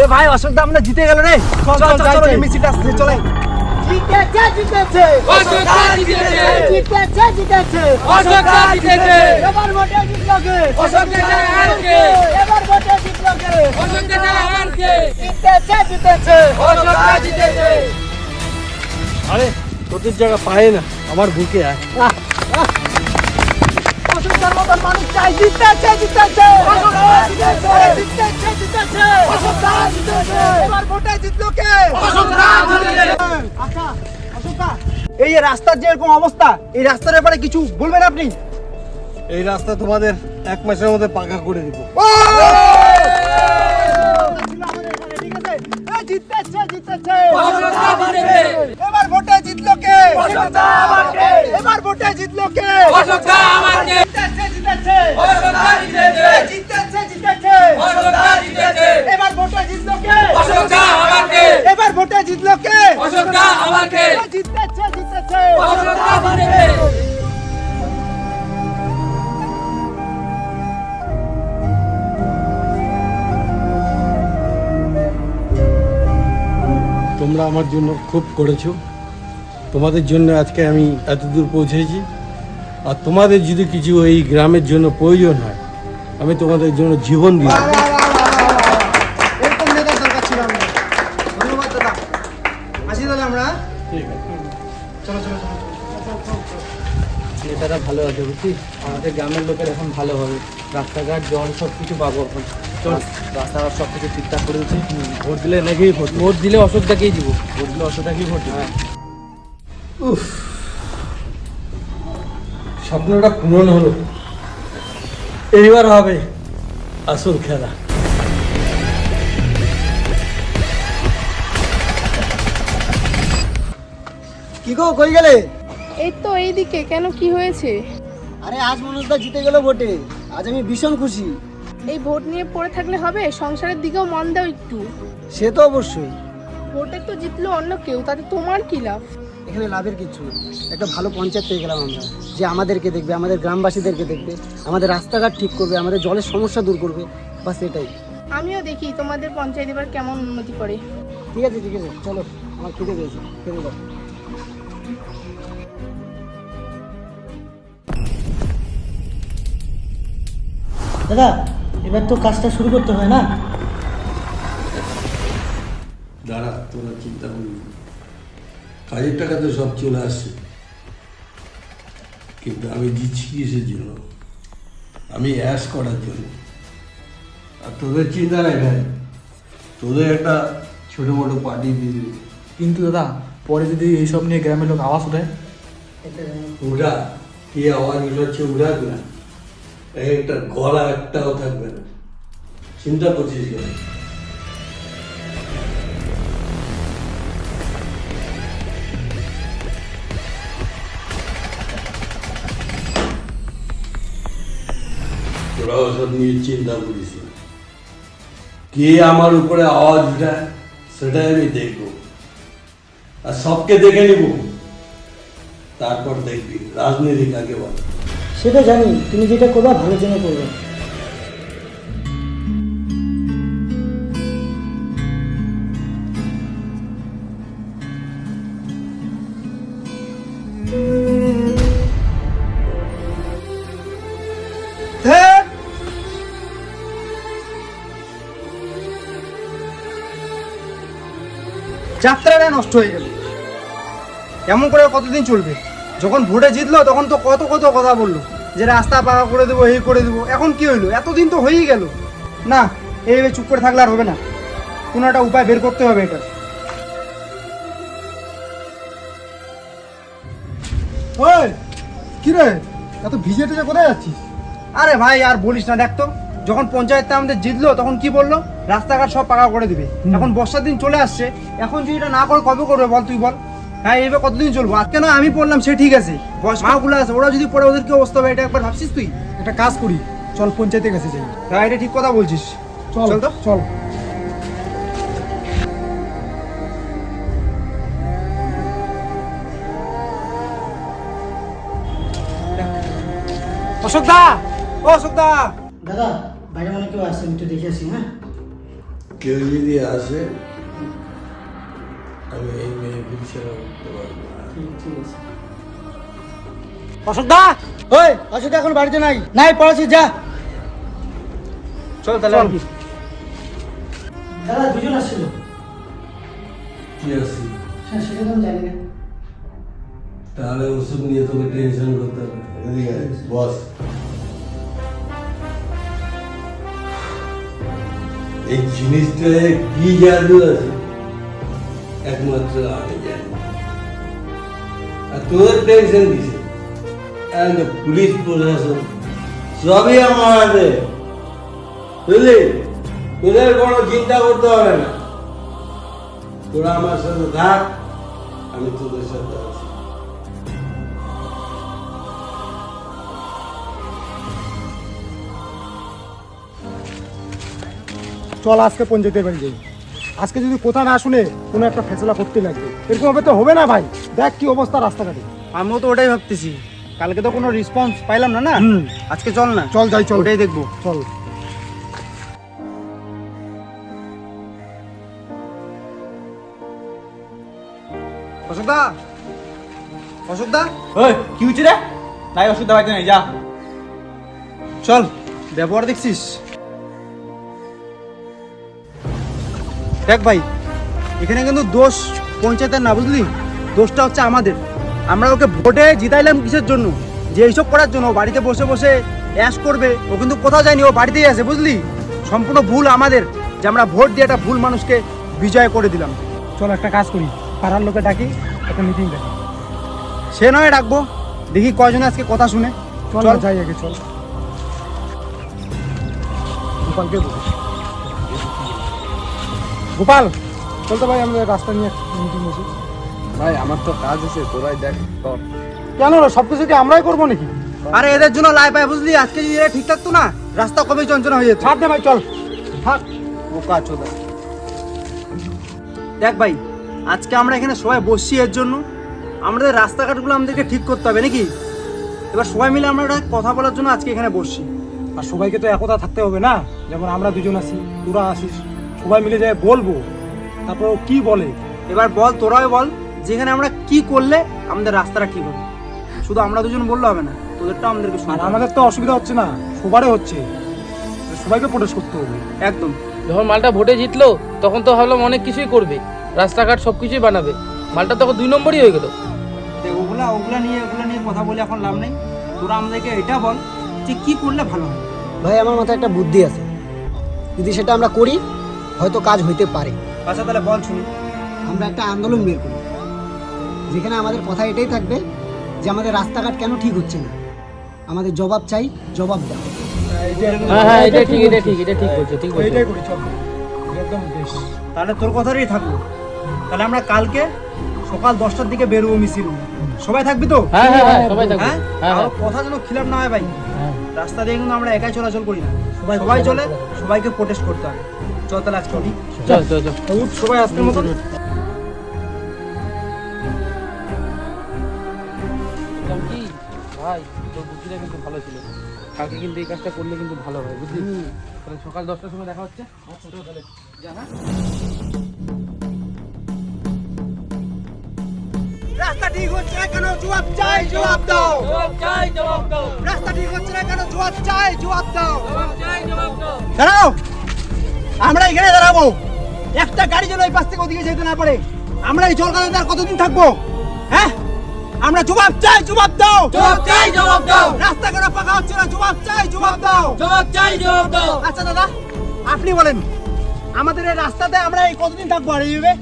এ ভাই অশোক দা আমরা জিতে গেল রে। চল চল চল আসছে চলে জিতেছে জিতেছে। অশোক দা জিতেছে। জিতেছে জিতেছে অশোক দা জিতেছে। এবার ভোটে জিতলো কে অশোক দা আর কে? এবার ভোটে জিতলো কে অশোক দা আর কে? জিতেছে জিতেছে। অশোক দা জিতেছে। আরে তোদের জায়গা পায় না আমার বুকে আয়। অসুবিধার মতন মানুষ চাই। জিতেছে জিতেছে। জিতেছে জিতেছে। জিতেছে জিতেছে। এবার ভোটে জিতলো কে? অশোক দা জিতেছে আচ্ছা অশোকা এই রাস্তার যে এরকম অবস্থা এই রাস্তার ব্যাপারে কিছু বলবেন আপনি? এই রাস্তা তোমাদের এক মাসের মধ্যে পাকা করে দিব? জিতেছে, জিতেছে। এবার ভোটে জিতলো কে? তোমরা আমার জন্য খুব করেছ। তোমাদের জন্য আজকে আমি এত দূর পৌঁছেছি। আর তোমাদের যদি কিছু এই গ্রামের জন্য প্রয়োজন হয় আমি তোমাদের জন্য জীবন দিই। নেতার ভালো আছে বুঝছিস আমাদের গ্রামের লোকের এখন ভালো হবে। রাস্তাঘাট জল সব কিছু পাবো এখন। চল। রাস্তাঘাট সব কিছু ঠিকঠাক করে দিচ্ছি। ভোট দিলে এনেকেই ভোট ভোট দিলে অশোকদাকেই দিব। ভোট দিলে অশোকদাকেই ভোট দিব। উফ। স্বপ্নটা পূরণ হলো। এইবার হবে আসল খেলা। কি গো কই গেলে? এই তো এইদিকে কেন কি হয়েছে? আরে আজ মনুষদা জিতে গেল ভোটে। আজ আমি ভীষণ খুশি। এই ভোট নিয়ে পড়ে থাকলে হবে? সংসারের দিকেও মন দাও একটু। সে তো অবশ্যই। ভোটে তো জিতলো অন্য কেউ তাতে তোমার কি লাভ? এখানে লাভের কিছু। একটা ভালো পঞ্চায়েত পেয়ে গেলাম আমরা। যে আমাদেরকে দেখবে আমাদের গ্রামবাসীদেরকে দেখবে আমাদের রাস্তাঘাট ঠিক করবে আমাদের জলের সমস্যা দূর করবে বাস এটাই। আমিও দেখি তোমাদের পঞ্চায়েত এবার কেমন উন্নতি করে। ঠিক আছে ঠিক আছে চলো আমার খিদে পেয়েছে খেতে দাও। দাদা এবার তো কাজটা শুরু করতে হয় না? দাঁড়া তোরা চিন্তা করবি কাজের টাকা তো সব চলে আসছে। কিন্তু আমি দিচ্ছি কিসের জন্য? আমি অ্যাশ করার জন্য। আর তোদের চিন্তা নেই ভাই। তোদের একটা ছোটো মোটো পার্টি দিয়ে দিবি। কিন্তু দাদা পরে যদি এইসব নিয়ে গ্রামের লোক আওয়াজ ওঠে? উড়া। কি আওয়াজ উঠাচ্ছে উড়াক না। একটা গলা একটাও থাকবে না। চিন্তা করছিস কেন? তোরা ওসব নিয়ে চিন্তা করিস কে আমার উপরে আওয়াজ উঠায়, সেটাই আমি দেখব। আর সবকে দেখে নিব। তারপর দেখবি রাজনীতি কাকে বলে। সেটা জানি, তুমি যেটা করবা ভালোর জন্য করবে! যাত্রাটা নষ্ট হয়ে গেল। এমন করে কতদিন চলবে? যখন ভোটে জিতলো তখন তো কত কত কথা বলল যে রাস্তা পাকা করে দেবো এই করে দেবো। এখন কি হইল? এতদিন তো হয়েই গেল। না এইভাবে চুপ করে থাকলে আর হবে না। কোনো একটা উপায় বের করতে হবে এটা। ওই কি রে? এত ভিজে টেজে কোথায় যাচ্ছিস? আরে ভাই আর বলিস না দেখ তো। যখন পঞ্চায়েতটা আমাদের জিতলো তখন কি বলল? রাস্তাঘাট সব পাকা করে দিবে। এখন বর্ষার দিন চলে আসছে। এখন যদি এটা না করে কবে করবে বল তুই বল। হ্যাঁ এইভাবে কতদিন চলবো? আজকে না আমি পড়লাম সে ঠিক আছে। বয়স মাগুলো আছে ওরা যদি পড়ে ওদের কি অবস্থা হবে এটা একবার ভাবছিস তুই? একটা কাজ করি চল পঞ্চায়েতের কাছে যাই। হ্যাঁ এটা ঠিক কথা বলছিস। চল চল তো। চল। অশোক দা ও অশোক দা দাদা বাইরে মনে কেউ আসছে আমি একটু দেখে আসি হ্যাঁ? কেউ যদি আসে আমি এই মেয়ে উঠতে পারব না। অশোক দা! ওই অশোক এখন বাড়িতে নাই। নাই পড়াচ্ছি যা। চল তাহলে দাদা দুজন আসছিল। কি আসি হ্যাঁ সেটা তো জানি না। তাহলে ওষুধ নিয়ে তোকে টেনশন করতে হবে এদিকে বস। এই জিনিসটা কি জাদু আছে? একমাত্র আমি জানি। আর তোর টেনশন দিছে। পুলিশ প্রশাসন। সবই আমার হাতে বুঝলি? তোদের কোনো চিন্তা করতে হবে না। তোরা আমার সাথে থাক, আমি তোদের সাথে আছি। চল আজকে পঞ্চায়েতের বাড়ি যাই। আজকে যদি কোথা না শুনে কোনো একটা ফেসলা করতে লাগবে এরকম হবে তো হবে না ভাই। দেখ কি অবস্থা রাস্তাঘাটে। আমিও তো ওটাই ভাবতেছি। কালকে তো কোনো রেসপন্স পাইলাম না না? হুম। আজকে চল না। চল যাই চল। ওটাই দেখব। চল। অশোক দা অশোক দা ওই কি হচ্ছে রে? নাই দেওয়াইতে নাই যা। চল ব্যবহার দেখছিস। দেখ ভাই এখানে কিন্তু দোষ পঞ্চায়েতের না বুঝলি? দোষটা হচ্ছে আমাদের। আমরা ওকে ভোটে জিতাইলাম কিসের জন্য? যে এইসব করার জন্য বাড়িতে বসে বসে অ্যাশ করবে ও কিন্তু কোথাও যায়নি ও বাড়িতেই আছে বুঝলি? সম্পূর্ণ ভুল আমাদের যে আমরা ভোট দিয়ে একটা ভুল মানুষকে বিজয় করে দিলাম। চল একটা কাজ করি পাড়ার লোকে ডাকি একটা মিটিং ডাকি সে নয় ডাকবো দেখি কয়জন আজকে কথা শুনে। চল যাই আগে চল। গোপালকে গোপাল চল তো ভাই আমরা রাস্তা নিয়ে মিটিং বসি ভাই আমার তো কাজ আছে তোরাই দেখ কর কেন রে সব কিছু কি আমরাই করব নাকি? আরে এদের জন্য লাই পায় বুঝলি আজকে যদি এরা ঠিক থাকতো না রাস্তা কবে যন্ত্রণা হয়ে যেত? ছাড় দে ভাই চল। থাক। বোকা চোদা। দেখ ভাই আজকে আমরা এখানে সবাই বসছি এর জন্য। আমাদের রাস্তাঘাটগুলো আমাদেরকে ঠিক করতে হবে নাকি? এবার সবাই মিলে আমরা একটা কথা বলার জন্য আজকে এখানে বসছি। আর সবাইকে তো একতা থাকতে হবে না? যেমন আমরা দুজন আছি তোরা আসিস। সবাই মিলে যাই বলব। তারপর ও কি বলে? এবার বল তোরাই বল যেখানে আমরা কি করলে আমাদের রাস্তাটা ঠিক হবে। শুধু আমরা দুজন বললে হবে না তোদেরটাও আমাদেরকে আর শুনতে হবে। আমাদের তো অসুবিধা হচ্ছে না সবারই হচ্ছে। সবাইকে প্রোটেস্ট করতে হবে। একদম। যখন মালটা ভোটে জিতলো তখন তো ভাবলাম অনেক কিছুই করবে। রাস্তাঘাট সব কিছুই বানাবে। মালটা তখন দুই নম্বরই হয়ে গেল। দেখ ওগুলা ওগুলা নিয়ে ওগুলা নিয়ে কথা বলে এখন লাভ নেই। তোরা আমাদেরকে এটা বল যে কি করলে ভালো হয়। ভাই আমার মাথায় একটা বুদ্ধি আছে। যদি সেটা আমরা করি হয়তো কাজ হইতে পারে। আচ্ছা তাহলে বল শুনি। আমরা একটা আন্দোলন বের করি যেখানে আমাদের কথা এটাই থাকবে যে আমাদের রাস্তাঘাট কেন ঠিক হচ্ছে না। আমাদের জবাব চাই জবাব দাও। হ্যাঁ হ্যাঁ এটা ঠিক এটা ঠিক এটা ঠিক বলছো ঠিক বলছো। এইটাই করি চল। একদম বেশ তাহলে তোর কথারই থাকল। তাহলে আমরা কালকে সকাল দশটার দিকে বেরোবো মিছিল সবাই থাকবি তো? হ্যাঁ হ্যাঁ হ্যাঁ সবাই থাকবে। হ্যাঁ? হ্যাঁ আর হ্যাঁ কথা যেন খিলাপ না হয় ভাই। হ্যাঁ। রাস্তা দিয়ে কিন্তু আমরা একাই চলাচল করি না। সবাই সবাই চলে সবাইকে প্রোটেস্ট করতে হবে চল তাহলে আজকে উঠি। চল চল চল। উঠ সবাই আজকের মতন। ভাই তোর বুদ্ধিটা কিন্তু ভালো ছিল। কালকে কিন্তু এই কাজটা করলে কিন্তু ভালো হয় বুঝলি? তাহলে সকাল দশটার সময় দেখা হচ্ছে। আচ্ছা তাহলে যা হ্যাঁ? রাস্তা ঠিক হচ্ছে না কেন? জবাব চাই জবাব দাও। জবাব চাই জবাব দাও। রাস্তা ঠিক হচ্ছে না কেন? জবাব চাই জবাব দাও। জবাব চাই জবাব দাও। দাঁড়াও। আমরা এখানে দাঁড়াবো। একটা গাড়ি যেন এই পাশ থেকে ওদিকে যেতে না পারে। আমরা এই জলকাদাতে আর কতদিন থাকব? হ্যাঁ? আমরা জবাব চাই জবাব দাও। জবাব চাই জবাব দাও। রাস্তা কেন পাকা হচ্ছে না জবাব চাই জবাব দাও। জবাব চাই জবাব দাও। আচ্ছা দাদা আপনি বলেন আমাদের এই রাস্তাতে আমরা এই কতদিন থাকব? আর এইভাবে?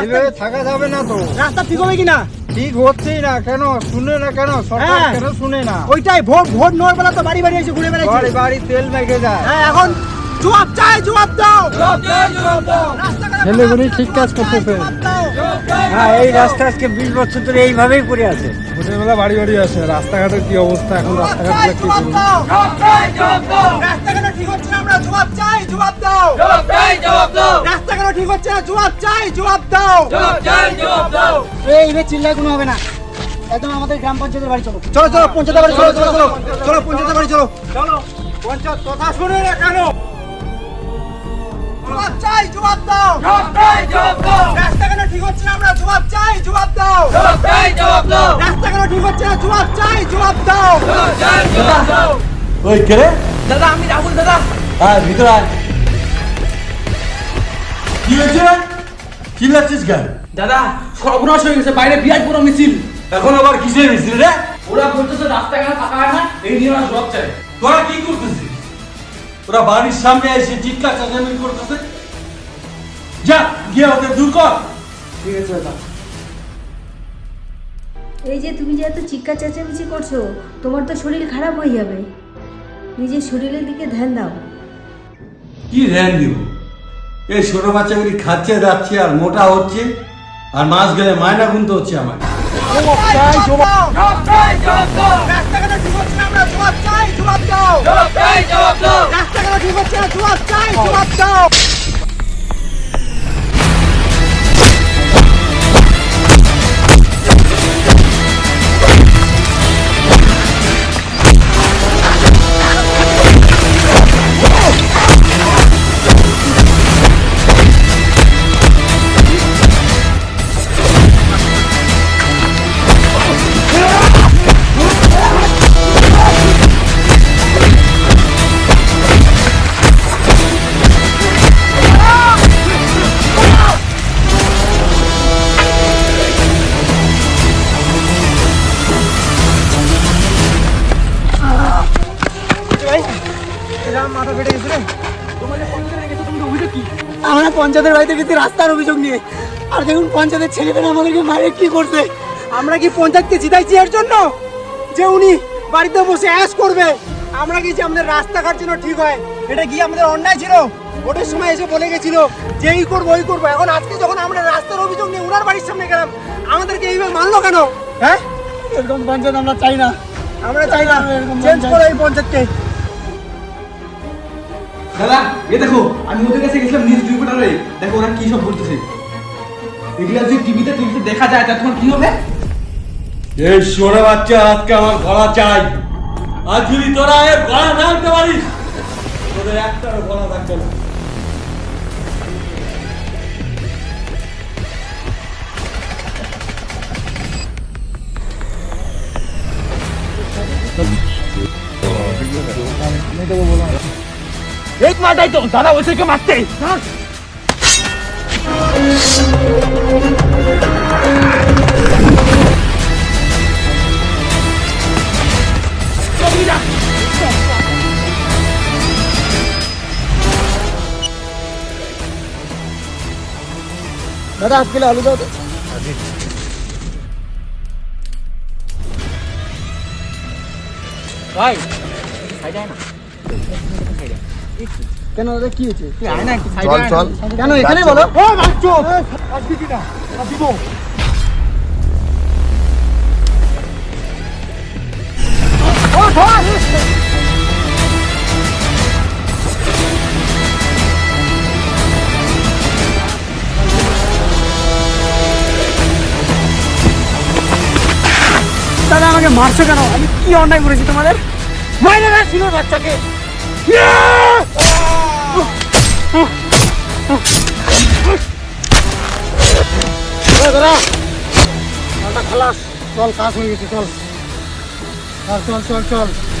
এইভাবে থাকা যাবে না তো। রাস্তা ঠিক হবে কিনা ঠিক হচ্ছেই না কেন? শুনে না কেন? সরকার হ্যাঁ। কেন শুনে না? ওইটাই ভোট ভোট নেওয়ার বেলা তো বাড়ি বাড়ি এসে ঘুরে বেড়াচ্ছে বাড়ি বাড়ি তেল মেখে যায়। হ্যাঁ এখন জবাব চাই জবাব দাও। ছেলেগুলি ঠিক কাজ করতেছে। হ্যাঁ এই রাস্তা আজকে বিশ বছর ধরে এইভাবেই পড়ে আছে। ভোটের বেলা বাড়ি বাড়ি আসে রাস্তাঘাটের কি অবস্থা এখন রাস্তাঘাট কি জবাব করব? দাও। জবাব চাই জবাব দাও। রাস্তা কেন ঠিক হচ্ছে না আমরা জবাব চাই জবাব দাও। ঠিক হচ্ছে না জবাব চাই জবাব দাও। এই চিল্লায় কোনো হবে না। একদম আমাদের গ্রাম পঞ্চায়েতের বাড়ি চলো। চলো চলো পঞ্চায়েত বাড়ি চলো চলো চলো। চলো পঞ্চায়েত বাড়ি চলো। চলো। পঞ্চায়েত কথা শুনে কেন জবাব চাই জবাব দাও। রাস্তা কেন ঠিক হচ্ছে না আমরা? জবাব চাই জবাব দাও। জবাব চাই জবাব দাও। রাস্তা কেন ঠিক হচ্ছে না? জবাব চাই জবাব দাও। জবাব চাই জবাব দাও। ওই কে রে? দাদা আমি রাহুল দাদা। হ্যাঁ ভিতরে আয়। কি হয়েছে? চিল্লাচ্ছিস কেন? দাদা সর্বনাশ হয়ে গেছে বাইরে বিরাট বড় মিছিল। এখন আবার কিসের মিছিল রে? ওরা বলতেছে রাস্তাঘাট পাকা হয় না এই নিয়ে ওরা জবাব চায়। তোরা কি করতেছিস? ওরা বাড়ির সামনে এসে চিৎকার চেঁচামেচি করতেছে। যা গিয়ে ওদের দূর কর। ঠিক আছে দাদা। এই যে তুমি যে এত চিৎকার চেঁচামেচি করছ তোমার তো শরীর খারাপ হয়ে যাবে। নিজের শরীরের দিকে ধ্যান দাও। কি ধ্যান দিব? এই ছোট বাচ্চাগুলি খাচ্ছে যাচ্ছে আর মোটা হচ্ছে আর মাস গেলে মায়না গুনতে হচ্ছে আমার চাই দাও চাই জবাব দাও। রাস্তা কেন ঠিক হচ্ছে না জবাব পঞ্চায়েতের বাড়িতে গেছি রাস্তার অভিযোগ নিয়ে। আর দেখুন পঞ্চায়েতের ছেলেমেয়েরা আমাদেরকে মারে কি করছে? আমরা কি পঞ্চায়েতকে জিতাইছি এর জন্য? যে উনি বাড়িতে বসে অ্যাস করবে। আমরা গেছি আমাদের রাস্তাঘাট যেন ঠিক হয়? এটা কি আমাদের অন্যায় ছিল? ভোটের সময় এসে বলে গেছিল যে এই করব ওই করব। এখন আজকে যখন আমরা রাস্তার অভিযোগ নিয়ে উনার বাড়ির সামনে গেলাম আমাদেরকে এইভাবে মানলো কেন? হ্যাঁ? এরকম পঞ্চায়েত আমরা চাই না। আমরা চাই না। চেঞ্জ। করো এই পঞ্চায়েতকে। দাদা এ দেখো আমি ওদের কাছে গেছিলাম নিউজ রিপোর্টারে। দেখো ওরা কি সব বলতেছে। এগুলা যদি টিভিতে টিভিতে দেখা যায় তা তোমার কি হবে? এই ছোট বাচ্চা আজকে আমার গলা চাই। আর যদি তোরা এর গলা না আনতে পারিস তোদের একটারও গলা থাকবে না। এক মারটাই তো দাদা ওইসবকে মারতে দাদা আজকে আলু দাও তো। ভাই কেন দাদা কি হয়েছে? চল চল। কেন এখানে বলো। ও মারছো! আসবি কিনা? দিব দাদা আমাকে মারছো কেন? আমি কি অন্যায় করেছি তোমাদের? মাইনে না ছিল বাচ্চাকে। খালাস চল কাজ হয়ে গেছে চল চল চল চল চল